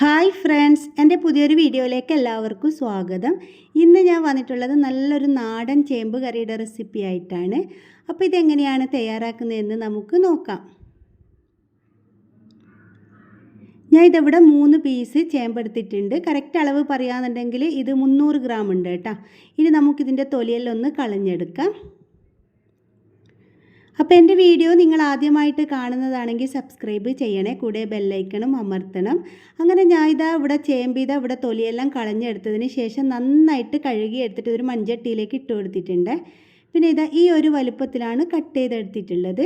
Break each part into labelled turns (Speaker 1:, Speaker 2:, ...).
Speaker 1: hi friends എൻ്റെ പുതിയൊരു വീഡിയോയിലേക്ക് എല്ലാവർക്കും സ്വാഗതം ഇന്ന് ഞാൻ വന്നിട്ടുള്ളത് നല്ലൊരു നാടൻ ചേമ്പ് കറിയുടെ റെസിപ്പി ആയിട്ടാണ് അപ്പോൾ ഇതെങ്ങനെയാണ് തയ്യാറാക്കുന്നതെന്ന് നമുക്ക് നോക്കാം ഞാൻ ഇതവിടെ മൂന്ന് പീസ് ചേമ്പ് എടുത്തിട്ടുണ്ട് കറക്റ്റ് അളവ് പറയുകയാണെന്നുണ്ടെങ്കിൽ ഇത് മുന്നൂറ് ഗ്രാം ഉണ്ട് കേട്ടോ ഇനി നമുക്കിതിൻ്റെ തൊലിയെല്ലാം ഒന്ന് കളഞ്ഞെടുക്കാം അപ്പോൾ എൻ്റെ വീഡിയോ നിങ്ങൾ ആദ്യമായിട്ട് കാണുന്നതാണെങ്കിൽ സബ്സ്ക്രൈബ് ചെയ്യണേ കൂടെ ബെല്ലൈക്കണും അമർത്തണം അങ്ങനെ ഞാൻ ഇതാ ഇവിടെ ചേമ്പ് ഇതാ ഇവിടെ തൊലിയെല്ലാം കളഞ്ഞെടുത്തതിന് ശേഷം നന്നായിട്ട് കഴുകി എടുത്തിട്ട് ഒരു മഞ്ചട്ടിയിലേക്ക് ഇട്ട് കൊടുത്തിട്ടുണ്ട് പിന്നെ ഇതാ ഈ ഒരു വലുപ്പത്തിലാണ് കട്ട് ചെയ്തെടുത്തിട്ടുള്ളത്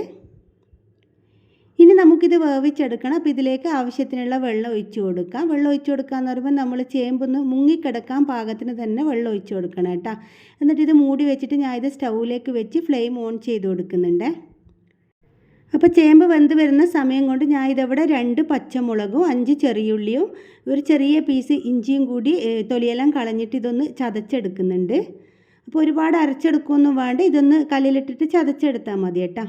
Speaker 1: ഇനി നമുക്കിത് വേവിച്ചെടുക്കണം അപ്പോൾ ഇതിലേക്ക് ആവശ്യത്തിനുള്ള വെള്ളം ഒഴിച്ചു കൊടുക്കാം വെള്ളം ഒഴിച്ചു കൊടുക്കുക എന്ന് പറയുമ്പോൾ നമ്മൾ ചേമ്പൊന്ന് മുങ്ങിക്കിടക്കാൻ പാകത്തിന് തന്നെ വെള്ളം ഒഴിച്ചു കൊടുക്കണം കേട്ടോ എന്നിട്ട് ഇത് മൂടി വെച്ചിട്ട് ഞാൻ ഇത് സ്റ്റൗവിലേക്ക് വെച്ച് ഫ്ലെയിം ഓൺ ചെയ്ത് കൊടുക്കുന്നുണ്ട് അപ്പോൾ ചേമ്പ് വെന്ത് വരുന്ന സമയം കൊണ്ട് ഞാൻ ഇതവിടെ രണ്ട് പച്ചമുളകും അഞ്ച് ചെറിയുള്ളിയും ഒരു ചെറിയ പീസ് ഇഞ്ചിയും കൂടി തൊലിയെല്ലാം കളഞ്ഞിട്ട് ഇതൊന്ന് ചതച്ചെടുക്കുന്നുണ്ട് അപ്പോൾ ഒരുപാട് അരച്ചെടുക്കുകയൊന്നും വേണ്ട ഇതൊന്ന് കല്ലിലിട്ടിട്ട് ചതച്ചെടുത്താൽ മതി കേട്ടോ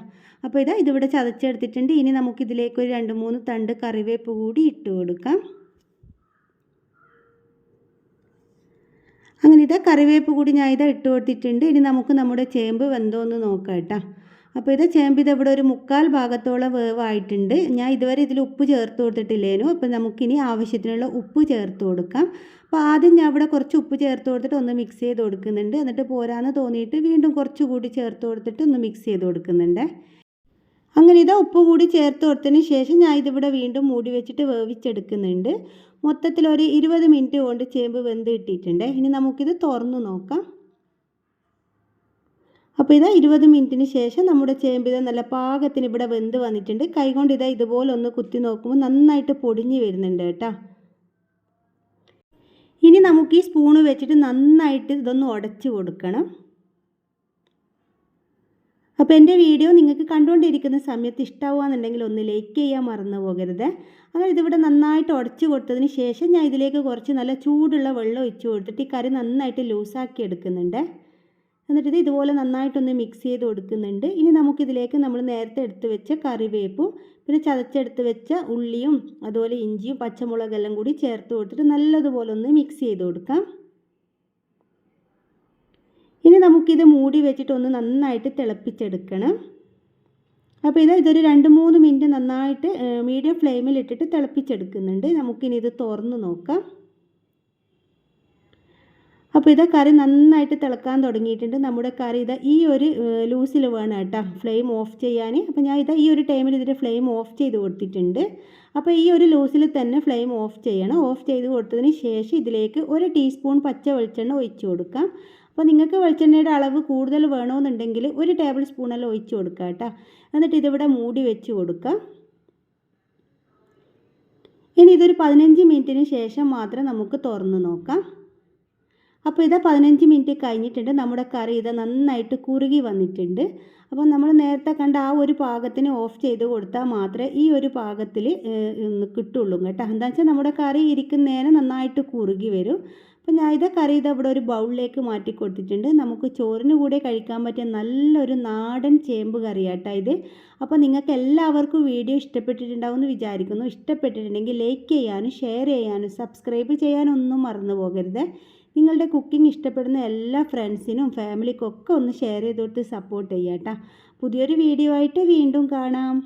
Speaker 1: അപ്പോൾ ഇതാ ഇതിവിടെ ചതച്ചെടുത്തിട്ടുണ്ട് ഇനി നമുക്കിതിലേക്ക് ഒരു രണ്ട് മൂന്ന് തണ്ട് കറിവേപ്പ് കൂടി ഇട്ട് കൊടുക്കാം അങ്ങനെ ഇതാ കറിവേപ്പ് കൂടി ഞാൻ ഇതാ ഇട്ട് കൊടുത്തിട്ടുണ്ട് ഇനി നമുക്ക് നമ്മുടെ ചേമ്പ് വെന്തോന്ന് നോക്കാം കേട്ടോ അപ്പോൾ ഇത് ഇത് ഇവിടെ ഒരു മുക്കാൽ ഭാഗത്തോളം വേവായിട്ടുണ്ട് ഞാൻ ഇതുവരെ ഇതിൽ ഉപ്പ് ചേർത്ത് കൊടുത്തിട്ടില്ലേനു അപ്പോൾ നമുക്കിനി ആവശ്യത്തിനുള്ള ഉപ്പ് ചേർത്ത് കൊടുക്കാം അപ്പോൾ ആദ്യം ഞാൻ ഇവിടെ കുറച്ച് ഉപ്പ് ചേർത്ത് കൊടുത്തിട്ട് ഒന്ന് മിക്സ് ചെയ്ത് കൊടുക്കുന്നുണ്ട് എന്നിട്ട് പോരാന്ന് തോന്നിയിട്ട് വീണ്ടും കുറച്ച് കൂടി ചേർത്ത് കൊടുത്തിട്ട് ഒന്ന് മിക്സ് ചെയ്ത് കൊടുക്കുന്നുണ്ട് അങ്ങനെ ഇതാ ഉപ്പ് കൂടി ചേർത്ത് കൊടുത്തതിന് ശേഷം ഞാൻ ഇതിവിടെ വീണ്ടും മൂടി വെച്ചിട്ട് വേവിച്ചെടുക്കുന്നുണ്ട് മൊത്തത്തിൽ ഒരു ഇരുപത് മിനിറ്റ് കൊണ്ട് ചേമ്പ് വെന്ത് കിട്ടിയിട്ടുണ്ട് ഇനി നമുക്കിത് തുറന്നു നോക്കാം അപ്പോൾ ഇതാ ഇരുപത് മിനിറ്റിന് ശേഷം നമ്മുടെ ചേമ്പ് ഇതാ നല്ല പാകത്തിന് ഇവിടെ വെന്ത് വന്നിട്ടുണ്ട് കൈകൊണ്ട് ഇതാ ഇതുപോലെ ഒന്ന് കുത്തി നോക്കുമ്പോൾ നന്നായിട്ട് പൊടിഞ്ഞു വരുന്നുണ്ട് കേട്ടോ ഇനി നമുക്ക് ഈ സ്പൂണ് വെച്ചിട്ട് നന്നായിട്ട് ഇതൊന്ന് ഉടച്ച് കൊടുക്കണം അപ്പോൾ എൻ്റെ വീഡിയോ നിങ്ങൾക്ക് കണ്ടുകൊണ്ടിരിക്കുന്ന സമയത്ത് ഇഷ്ടമാവുകയെന്നുണ്ടെങ്കിൽ ഒന്ന് ലൈക്ക് ചെയ്യാൻ മറന്നു പോകരുത് അങ്ങനെ ഇതിവിടെ നന്നായിട്ട് ഉടച്ച് കൊടുത്തതിന് ശേഷം ഞാൻ ഇതിലേക്ക് കുറച്ച് നല്ല ചൂടുള്ള വെള്ളം ഒഴിച്ചു കൊടുത്തിട്ട് ഈ കറി നന്നായിട്ട് ലൂസാക്കി എടുക്കുന്നുണ്ട് എന്നിട്ട് ഇത് ഇതുപോലെ നന്നായിട്ടൊന്ന് മിക്സ് ചെയ്ത് കൊടുക്കുന്നുണ്ട് ഇനി നമുക്കിതിലേക്ക് നമ്മൾ നേരത്തെ എടുത്ത് വെച്ച കറിവേപ്പും പിന്നെ ചതച്ചെടുത്ത് വെച്ച ഉള്ളിയും അതുപോലെ ഇഞ്ചിയും പച്ചമുളകെല്ലാം കൂടി ചേർത്ത് കൊടുത്തിട്ട് നല്ലതുപോലെ ഒന്ന് മിക്സ് ചെയ്ത് കൊടുക്കാം ഇനി നമുക്കിത് മൂടി വെച്ചിട്ടൊന്ന് നന്നായിട്ട് തിളപ്പിച്ചെടുക്കണം അപ്പോൾ ഇത് ഇതൊരു രണ്ട് മൂന്ന് മിനിറ്റ് നന്നായിട്ട് മീഡിയം ഫ്ലെയിമിൽ ഇട്ടിട്ട് തിളപ്പിച്ചെടുക്കുന്നുണ്ട് നമുക്കിനി ഇത് തുറന്ന് നോക്കാം അപ്പോൾ ഇതാ കറി നന്നായിട്ട് തിളക്കാൻ തുടങ്ങിയിട്ടുണ്ട് നമ്മുടെ കറി ഇതാ ഈ ഒരു ലൂസിൽ വേണം കേട്ടോ ഫ്ലെയിം ഓഫ് ചെയ്യാൻ അപ്പോൾ ഞാൻ ഇതാ ഈ ഒരു ടൈമിൽ ഇതിൻ്റെ ഫ്ലെയിം ഓഫ് ചെയ്ത് കൊടുത്തിട്ടുണ്ട് അപ്പോൾ ഈ ഒരു ലൂസിൽ തന്നെ ഫ്ലെയിം ഓഫ് ചെയ്യണം ഓഫ് ചെയ്ത് കൊടുത്തതിന് ശേഷം ഇതിലേക്ക് ഒരു ടീസ്പൂൺ പച്ച വെളിച്ചെണ്ണ ഒഴിച്ചു കൊടുക്കാം അപ്പോൾ നിങ്ങൾക്ക് വെളിച്ചെണ്ണയുടെ അളവ് കൂടുതൽ വേണമെന്നുണ്ടെങ്കിൽ ഒരു ടേബിൾ സ്പൂണെല്ലാം ഒഴിച്ചു കൊടുക്കുക കേട്ടോ എന്നിട്ട് ഇതിവിടെ മൂടി വെച്ച് കൊടുക്കാം ഇനി ഇതൊരു പതിനഞ്ച് മിനിറ്റിന് ശേഷം മാത്രം നമുക്ക് തുറന്ന് നോക്കാം അപ്പോൾ ഇതാ പതിനഞ്ച് മിനിറ്റ് കഴിഞ്ഞിട്ടുണ്ട് നമ്മുടെ കറി ഇതാ നന്നായിട്ട് കുറുകി വന്നിട്ടുണ്ട് അപ്പോൾ നമ്മൾ നേരത്തെ കണ്ട ആ ഒരു പാകത്തിന് ഓഫ് ചെയ്ത് കൊടുത്താൽ മാത്രമേ ഈ ഒരു പാകത്തിൽ കിട്ടുള്ളൂ കേട്ടോ എന്താ വെച്ചാൽ നമ്മുടെ കറി ഇരിക്കുന്നേരം നന്നായിട്ട് കുറുകി വരും അപ്പോൾ ഞാൻ ഇതാ കറി ഇത് ഇവിടെ ഒരു ബൗളിലേക്ക് മാറ്റി കൊടുത്തിട്ടുണ്ട് നമുക്ക് ചോറിന് കൂടെ കഴിക്കാൻ പറ്റിയ നല്ലൊരു നാടൻ ചേമ്പ് കറിയാട്ടോ ഇത് അപ്പോൾ നിങ്ങൾക്ക് എല്ലാവർക്കും വീഡിയോ ഇഷ്ടപ്പെട്ടിട്ടുണ്ടാവും എന്ന് വിചാരിക്കുന്നു ഇഷ്ടപ്പെട്ടിട്ടുണ്ടെങ്കിൽ ലൈക്ക് ചെയ്യാനും ഷെയർ ചെയ്യാനും സബ്സ്ക്രൈബ് ചെയ്യാനും ഒന്നും മറന്നു പോകരുത് നിങ്ങളുടെ കുക്കിംഗ് ഇഷ്ടപ്പെടുന്ന എല്ലാ ഫ്രണ്ട്സിനും ഫാമിലിക്കൊക്കെ ഒന്ന് ഷെയർ ചെയ്ത് കൊടുത്ത് സപ്പോർട്ട് ചെയ്യാം കേട്ടോ പുതിയൊരു വീഡിയോ ആയിട്ട് വീണ്ടും കാണാം